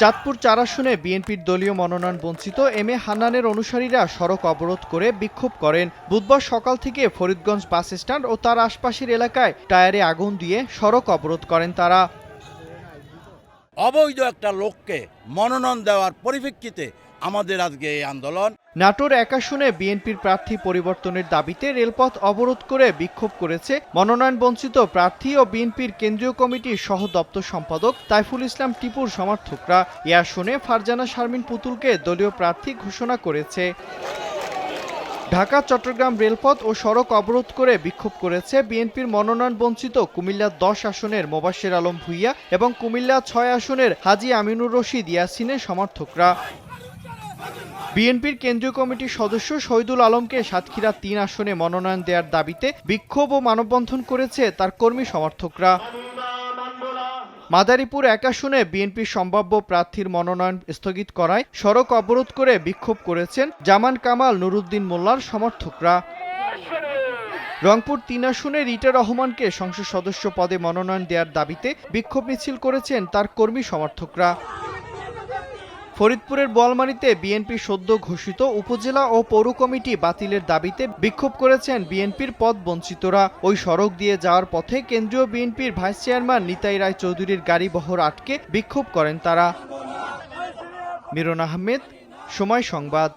চাঁদপুর চার আসনে বিএনপির দলীয় মনোনয়ন বঞ্চিত এম এ হান্নানের অনুসারীরা সড়ক অবরোধ করে বিক্ষোভ করেন। বুধবার সকাল থেকে ফরিদগঞ্জ বাস স্ট্যান্ড ও তার আশপাশের এলাকায় টায়ারে আগুন দিয়ে সড়ক অবরোধ করেন তারা। অবৈধ একটা লোককে মনোনয়ন দেওয়ার পরিপ্রেক্ষিতে আমাদের আজকে এই আন্দোলন নাটোর এক আসনে বিএনপির প্রার্থী পরিবর্তনের দাবিতে রেলপথ অবরোধ করে বিক্ষোভ করেছে মনোনয়ন বঞ্চিত প্রার্থী ও বিএনপির কেন্দ্রীয় কমিটির সহ দপ্তর সম্পাদক তাইফুল ইসলাম টিপুর সমর্থকরা। এ আসনে ফারজানা শারমিন পুতুলকে দলীয় প্রার্থী ঘোষণা করেছে। ঢাকা, চট্টগ্রাম রেলপথ ও সড়ক অবরোধ করে বিক্ষোভ করেছে বিএনপির মনোনয়ন বঞ্চিত কুমিল্লা দশ আসনের মোবাশের আলম ভুইয়া এবং কুমিল্লা ছয় আসনের হাজি আমিনুর রশিদ ইয়াসিনের সমর্থকরা। বিএনপির কেন্দ্রীয় কমিটির সদস্য শহীদুল আলমকে সাতক্ষীরা তিন আসনে মনোনয়ন দেওয়ার দাবিতে বিক্ষোভ ও মানববন্ধন করেছে তার কর্মী সমর্থকরা। মাদারীপুর এক আসনে বিএনপির সম্ভাব্য প্রার্থীর মনোনয়ন স্থগিত করায় সড়ক অবরোধ করে বিক্ষোভ করেছেন জামান কামাল, নুরুদ্দিন মোল্লার সমর্থকরা। রংপুর তিন আসনে রিটা রহমানকে সংসদ সদস্য পদে মনোনয়ন দেওয়ার দাবিতে বিক্ষোভ মিছিল করেছেন তার কর্মী সমর্থকরা। ফরিদপুরের বলমারিতে বিএনপি সদ্য ঘোষিত উপজেলা ও পৌর কমিটি বাতিলের দাবিতে বিক্ষোভ করেছেন বিএনপির পদ বঞ্চিতরা। ওই সড়ক দিয়ে যাওয়ার পথে কেন্দ্রীয় বিএনপির ভাইস চেয়ারম্যান নিতাই রায় চৌধুরীর গাড়ি বহর আটকে বিক্ষোভ করেন তারা। মিরন আহমেদ, সময় সংবাদ।